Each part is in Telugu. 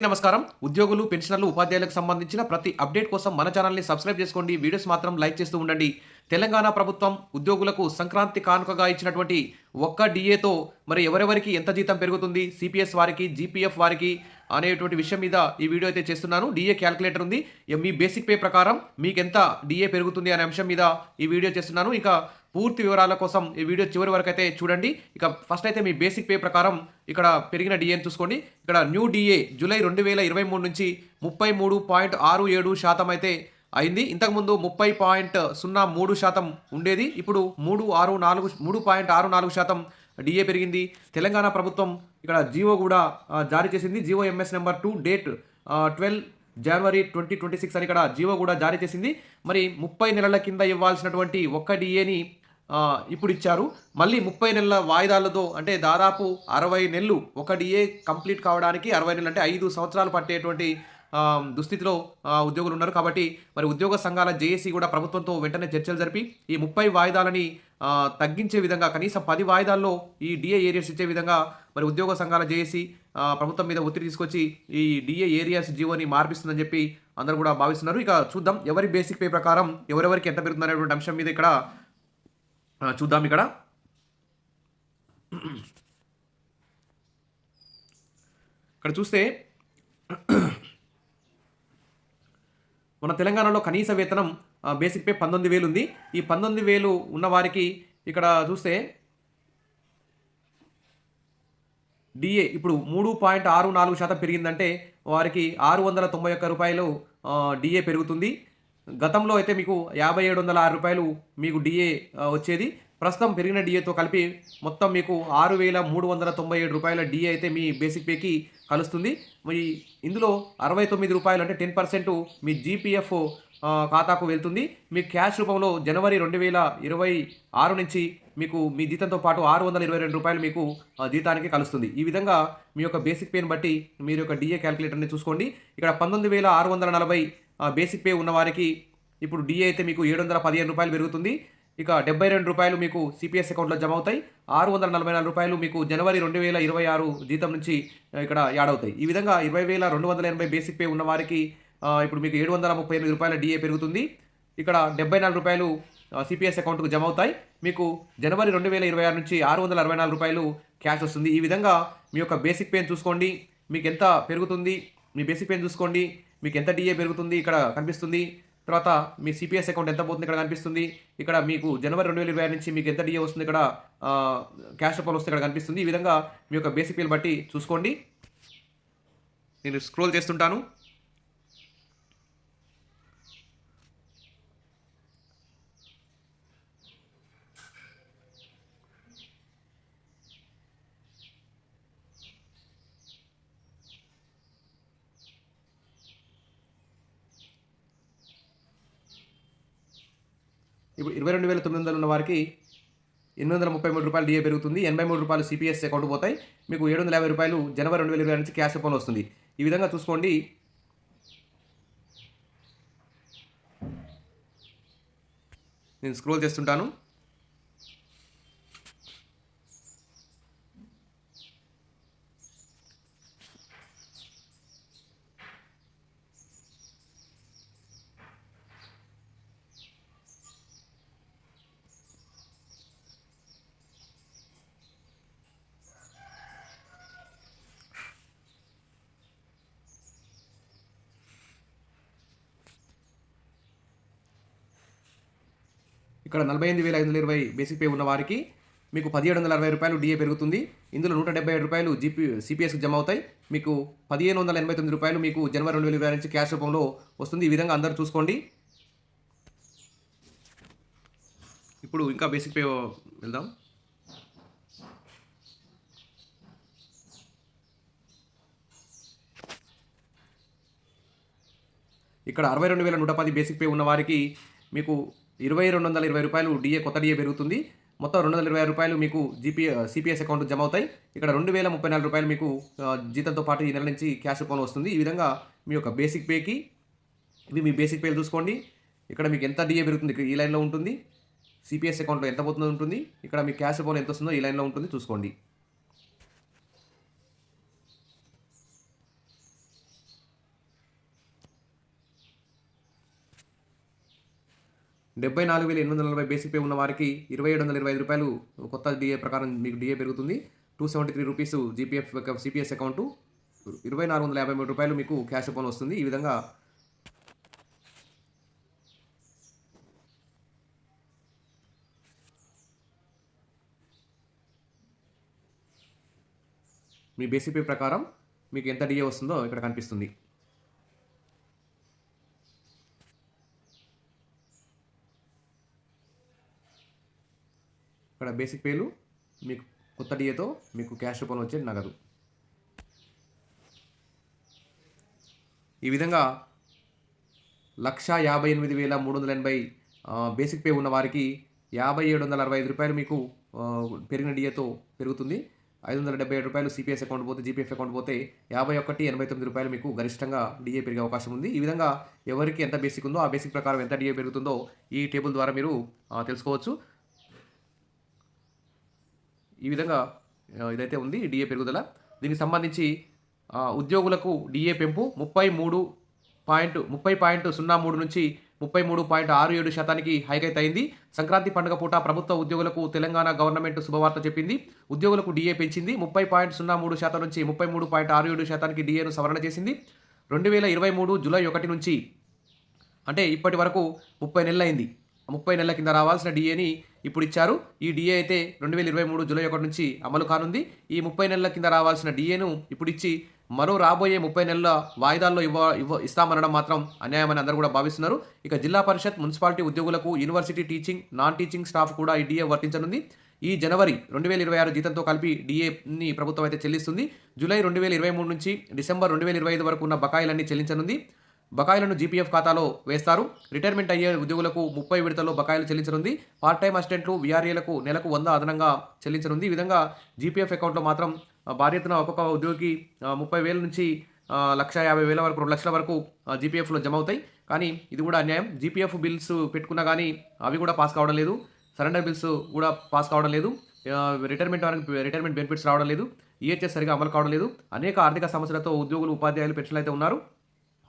నమస్కారం. ఉద్యోగులు పెన్షనర్లు ఉపాధ్యాయులకు సంబంధించిన ప్రతి అప్డేట్ కోసం మన ఛానల్ని సబ్స్క్రైబ్ చేసుకోండి. వీడియోస్ మాత్రం లైక్ చేస్తూ ఉండండి. తెలంగాణ ప్రభుత్వం ఉద్యోగులకు సంక్రాంతి కానుకగా ఇచ్చినటువంటి ఒక్క డిఏతో మరి ఎవరెవరికి ఎంత జీతం పెరుగుతుంది? సిపిఎస్ వారికి జీపీఎఫ్ వారికి అనేటువంటి విషయం మీద ఈ వీడియో అయితే చేస్తున్నాను. డిఏ క్యాల్కులేటర్ ఉంది. మీ బేసిక్ పే ప్రకారం మీకు ఎంత డిఏ పెరుగుతుంది అనే అంశం మీద ఈ వీడియో చేస్తున్నాను. ఇక పూర్తి వివరాల కోసం ఈ వీడియో చివరి వరకు అయితే చూడండి. ఇక ఫస్ట్ అయితే మీ బేసిక్ పే ప్రకారం ఇక్కడ పెరిగిన డిఏని చూసుకోండి. ఇక్కడ న్యూ డిఏ జూలై రెండు వేల ఇరవై మూడు నుంచి ముప్పై మూడు పాయింట్ ఆరు ఏడు శాతం అయితే అయింది. ఇంతకుముందు ముప్పై పాయింట్ సున్నా మూడు శాతం ఉండేది. ఇప్పుడు మూడు ఆరు నాలుగు మూడు పాయింట్ ఆరు నాలుగు శాతం డిఏ పెరిగింది. తెలంగాణ ప్రభుత్వం ఇక్కడ జియో కూడా జారీ చేసింది. GO MS number two date twelve January twenty twenty six అని ఇక్కడ జియో కూడా జారీ చేసింది. మరి ముప్పై నెలల కింద ఇవ్వాల్సినటువంటి ఒక్క డిఏని ఇప్పుడు ఇచ్చారు మళ్ళీ ముప్పై నెలల వాయిదాలతో అంటే దాదాపు అరవై నెలలు ఒక డిఏ కంప్లీట్ కావడానికి అరవై నెలలు అంటే ఐదు సంవత్సరాలు పట్టేటువంటి దుస్థితిలో ఉద్యోగులు ఉన్నారు కాబట్టి మరి ఉద్యోగ సంఘాల జేఏసీ కూడా ప్రభుత్వంతో వెంటనే చర్చలు జరిపి ఈ ముప్పై వాయిదాలని తగ్గించే విధంగా కనీసం పది వాయిదాల్లో ఈ డిఏ ఏరియాస్ ఇచ్చే విధంగా మరి ఉద్యోగ సంఘాల జేఏసీ ప్రభుత్వం మీద ఒత్తిడి తీసుకొచ్చి ఈ డిఏ ఏరియాస్ జీవోని మార్పిస్తుందని చెప్పి అందరూ కూడా భావిస్తున్నారు. ఇక చూద్దాం ఎవరి బేసిక్ పే ప్రకారం ఎవరెవరికి ఎంత పెరుగుతుంది అనేటువంటి అంశం మీద ఇక్కడ చూద్దాం ఇక్కడ. ఇక్కడ చూస్తే మన తెలంగాణలో కనీస వేతనం బేసిక్ పే పంతొమ్మిది వేలు ఉంది. ఈ పంతొమ్మిది వేలు ఉన్నవారికి ఇక్కడ చూస్తే డిఏ ఇప్పుడు మూడు పాయింట్ ఆరు నాలుగు శాతం పెరిగిందంటే వారికి ఆరు వందల తొంభై ఒక్క రూపాయలు డిఏ పెరుగుతుంది. గతంలో అయితే మీకు యాభై ఏడు వందల ఆరు రూపాయలు మీకు డిఏ వచ్చేది. ప్రస్తుతం పెరిగిన డిఏతో కలిపి మొత్తం మీకు ఆరు వేల మూడు వందల తొంభై ఏడు రూపాయల డిఏ అయితే మీ బేసిక్ పేకి కలుస్తుంది. మరి ఇందులో అరవై తొమ్మిది రూపాయలు అంటే టెన్ పర్సెంట్ మీ జీపీఎఫ్ ఖాతాకు వెళ్తుంది. మీ క్యాష్ రూపంలో జనవరి రెండు వేల ఇరవై ఆరు నుంచి మీకు మీ జీతంతో పాటు ఆరు వందల ఇరవై రెండు రూపాయలు మీకు జీతానికి కలుస్తుంది. ఈ విధంగా మీ యొక్క బేసిక్ పేని బట్టి మీరు యొక్క డిఏ క్యాలిక్యులేటర్ని చూసుకోండి. ఇక్కడ పంతొమ్మిది వేల ఆరు వందల నలభై బేసిక్ పే ఉన్నవారికి ఇప్పుడు డిఏ అయితే మీకు ఏడు వందల పదిహేను రూపాయలు పెరుగుతుంది. ఇక డెబ్బై రెండు రూపాయలు మీకు సిపిఎస్ అకౌంట్లో జమ అవుతాయి. ఆరు వందల నలభై నాలుగు రూపాయలు మీకు జనవరి రెండు వేల ఇరవై ఆరు జీతం నుంచి ఇక్కడ యాడ్ అవుతాయి. ఈ విధంగా ఇరవై వేల రెండు వందల ఎనభై బేసిక్ పే ఉన్న వారికి ఇప్పుడు మీకు ఏడు వందల ముప్పై ఎనిమిది రూపాయల డిఏ పెరుగుతుంది. ఇక్కడ డెబ్బై నాలుగు రూపాయలు సిపిఎస్ అకౌంట్కు జమ అవుతాయి. మీకు జనవరి రెండు వేల ఇరవై ఆరు నుంచి ఆరు వందల అరవై నాలుగు రూపాయలు క్యాష్ వస్తుంది. ఈ విధంగా మీ యొక్క బేసిక్ పేని చూసుకోండి. మీకు ఎంత పెరుగుతుంది? మీ బేసిక్ పేన్ చూసుకోండి. మీకు ఎంత డిఏ పెరుగుతుంది ఇక్కడ కనిపిస్తుంది. తర్వాత మీ సిపిఎస్ అకౌంట్ ఎంత పోతుంది ఇక్కడ కనిపిస్తుంది. ఇక్కడ మీకు జనవరి రెండు వేల ఇరవై నుంచి మీకు ఎంత డిఏ వస్తుంది ఇక్కడ క్యాష్ రూపాయలు వస్తుంది ఇక్కడ కనిపిస్తుంది. ఈ విధంగా మీ యొక్క బేసిక్ పేలు బట్టి చూసుకోండి. నేను స్క్రోల్ చేస్తుంటాను. ఇప్పుడు ఇరవై రెండు వేల తొమ్మిది వందలు ఉన్న వారికి ఎనిమిది వందల ముప్పై మూడు రూపాయలు డిఏ పెరుగుతుంది ఎనభై మూడు రూపాయలు సిపిఎస్ అకౌంట్ పోతాయి. మీకు ఏడు వందల యాభై రూపాయలు జనవరి రెండు వేల ఇరవై నుంచి క్యాష్ రూపంలో వస్తుంది. ఈ విధంగా చూసుకోండి. నేను స్క్రోల్ చేస్తుంటాను. ఇక్కడ నలభై ఎనిమిది వేల ఐదు వందల ఇరవై బేసిక్ పే ఉన్న వారికి మీకు పదిహేడు వందల అరవై రూపాయలు డిఏ పెరుగుతుంది. ఇందులో నూట డెబ్బై ఏడు రూపాయలు జీపీ సిపిఎస్కి జమ అవుతాయి. మీకు పదిహేను వందల ఎనభై తొమ్మిది రూపాయలు మీకు జనవరి రెండు వేల ఇరవై నుంచి క్యాష్ రూపంలో వస్తుంది. ఈ విధంగా అందరూ చూసుకోండి. ఇప్పుడు ఇంకా బేసిక్ పే వెళ్దాం. ఇక్కడ అరవై రెండు వేల నూట పది బేసిక్ పే ఉన్న వారికి మీకు ఇరవై రెండు వందల ఇరవై రూపాయలు డిఏ కొత్త డిఏ పెరుగుతుంది. మొత్తం రెండు వందల ఇరవై రూపాయలు మీకు జీపీ సిపిఎస్ అకౌంట్ జమ అవుతాయి. ఇక్కడ రెండు వేల ముప్పై నాలుగు రూపాయలు మీకు జీతంతో పాటు ఈ నెల నుంచి క్యాష్ రూపంలో వస్తుంది. ఈ విధంగా మీ యొక్క బేసిక్ పేకి ఇవి మీ బేసిక్ పేలు చూసుకోండి. ఇక్కడ మీకు ఎంత డిఏ పెరుగుతుంది ఈ లైన్లో ఉంటుంది. సిపిఎస్ అకౌంట్లో ఎంత పోతుందో ఉంటుంది. ఇక్కడ మీ క్యాష్ రూపంలో ఎంత వస్తుందో ఈ లైన్లో ఉంటుంది చూసుకోండి. డెబ్బై నాలుగు వేల ఎనిమిది వందల నలభై బేసిక్ పే ఉన్న వారికి ఇరవై ఏడు వందల ఇరవై ఐదు రూపాయలు కొత్త డిఏ ప్రకారం మీకు డిఏ పెరుగుతుంది. Two seventy three rupees GPF CPS account ఇరవై నాలుగు వందల యాభై మూడు రూపాయలు మీకు క్యాష్ రూపంలో వస్తుంది. ఈ విధంగా మీ బేసిక్ పే ప్రకారం మీకు ఎంత డిఏ వస్తుందో ఇక్కడ కనిపిస్తుంది. ఇక్కడ బేసిక్ పేలు మీకు కొత్త డిఏతో మీకు క్యాష్ రూపంలో వచ్చే నగదు. ఈ విధంగా లక్ష యాభై ఎనిమిది వేల మూడు వందల ఎనభై బేసిక్ పే ఉన్న వారికి యాభై ఏడు వందల అరవై ఐదు రూపాయలు మీకు పెరిగిన డిఏతో పెరుగుతుంది. ఐదు వందల డెబ్బై ఏడు రూపాయలు సిపిఎస్ అకౌంట్ పోతే జీపీఎఫ్ అకౌంట్ పోతే యాభై ఒకటి ఎనభై తొమ్మిది రూపాయలు మీకు గరిష్టంగా డిఏ పెరిగే అవకాశం ఉంది. ఈ విధంగా ఎవరికి ఎంత బేసిక్ ఉందో ఆ బేసిక్ ప్రకారం ఎంత డిఏ పెరుగుతుందో ఈ టేబుల్ ద్వారా మీరు తెలుసుకోవచ్చు. ఈ విధంగా ఇదైతే ఉంది డిఏ పెరుగుదల. దీనికి సంబంధించి ఉద్యోగులకు డిఏ పెంపు ముప్పై మూడు పాయింట్ ముప్పై పాయింట్ సున్నా మూడు నుంచి ముప్పై మూడు పాయింట్ ఆరు ఏడు శాతానికి హైక్ అయితే అయింది. సంక్రాంతి పండుగ పూట ప్రభుత్వ ఉద్యోగులకు తెలంగాణ గవర్నమెంట్ శుభవార్త చెప్పింది. ఉద్యోగులకు డిఏ పెంచింది. ముప్పై పాయింట్ సున్నా మూడు శాతం నుంచి ముప్పై మూడు పాయింట్ ఆరు ఏడు శాతానికి డిఏను సవరణ చేసింది. రెండు వేల ఇరవై మూడు జూలై ఒకటి నుంచి అంటే ఇప్పటి వరకు ముప్పై నెలలైంది. ముప్పై నెలల కింద రావాల్సిన డిఏని ఇప్పుడు ఇచ్చారు ఈ డిఏ అయితే రెండు వేల ఇరవై మూడు జూలై ఒకటి నుంచి అమలు కానుంది. ఈ ముప్పై నెలల కింద రావాల్సిన డిఏను ఇప్పుడు ఇచ్చి మరో రాబోయే ముప్పై నెలల వాయిదాల్లో ఇవ్వ ఇవ్వ ఇస్తామనడం మాత్రం అన్యాయమని అందరూ కూడా భావిస్తున్నారు. ఇక జిల్లా పరిషత్ మున్సిపాలిటీ ఉద్యోగులకు university teaching non teaching staff కూడా ఈ డిఏ వర్తించనుంది. ఈ జనవరి రెండు వేల ఇరవై ఆరు జీతంతో కలిపి డిఏని ప్రభుత్వం అయితే చెల్లిస్తుంది. జూలై రెండు వేల ఇరవై మూడు నుంచి డిసెంబర్ రెండు వేల ఇరవై ఐదు వరకు ఉన్న బకాయిలన్నీ చెల్లించనుంది. బకాయిలను జీపీఎఫ్ ఖాతాలో వేస్తారు. రిటైర్మెంట్ అయ్యే ఉద్యోగులకు ముప్పై విడతల్లో బకాయిలు చెల్లించనుంది. పార్ట్ టైం అసిస్టెంట్లు విఆర్ఏలకు నెలకు వంద అదనంగా చెల్లించనుంది. ఈ విధంగా జీపీఎఫ్ అకౌంట్లో మాత్రం ఆ, ఒక్కొక్క ఉద్యోగికి ముప్పై వేల నుంచి లక్ష యాభై వేల వరకు రెండు లక్షల వరకు జీపీఎఫ్లో జమ అవుతాయి. కానీ ఇది కూడా అన్యాయం. జీపీఎఫ్ బిల్స్ పెట్టుకున్నా కానీ అవి కూడా పాస్ కావడం లేదు. సరెండర్ బిల్స్ కూడా పాస్ కావడం లేదు. రిటైర్మెంట్ వరకు రిటైర్మెంట్ బెనిఫిట్స్ రావడం లేదు. ఈహెచ్ఎస్ సరిగా అమలు కావడం లేదు. అనేక ఆర్థిక సమస్యలతో ఉద్యోగులు ఉపాధ్యాయులు పెన్షన్లు అయితే ఉన్నారు.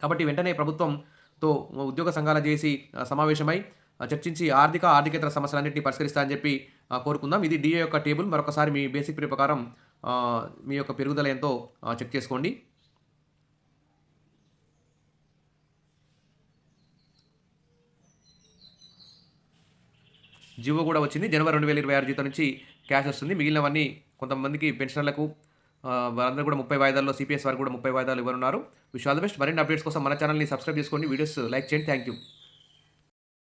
కాబట్టి వెంటనే ప్రభుత్వంతో ఉద్యోగ సంఘాల చేసి సమావేశమై చర్చించి ఆర్థిక ఆర్థికేతర సమస్యలన్నింటినీ పరిష్కరిస్తా అని చెప్పి కోరుకుందాం. ఇది డిఏ యొక్క టేబుల్. మరొకసారి మీ బేసిక్ పే ప్రకారం మీ యొక్క పెరుగుదల ఎంతో చెక్ చేసుకోండి. జివో కూడా వచ్చింది. జనవరి రెండు వేల ఇరవై ఆరు జీతం నుంచి క్యాష్ వస్తుంది. మిగిలినవన్నీ కొంతమందికి పెన్షనర్లకు వారందరూ కూడా ముప్పై వాయిదాల్లో సిపిఎస్ వారు కూడా ముప్పై వాయిదాలు ఇవ్వనున్నారు. Wish all the best. మరిన్ని అప్డేట్స్ కోసం మన ఛానల్ని సబ్స్క్రైబ్ చేసుకోండి. వీడియోస్ లైక్ చేయండి. Thank you.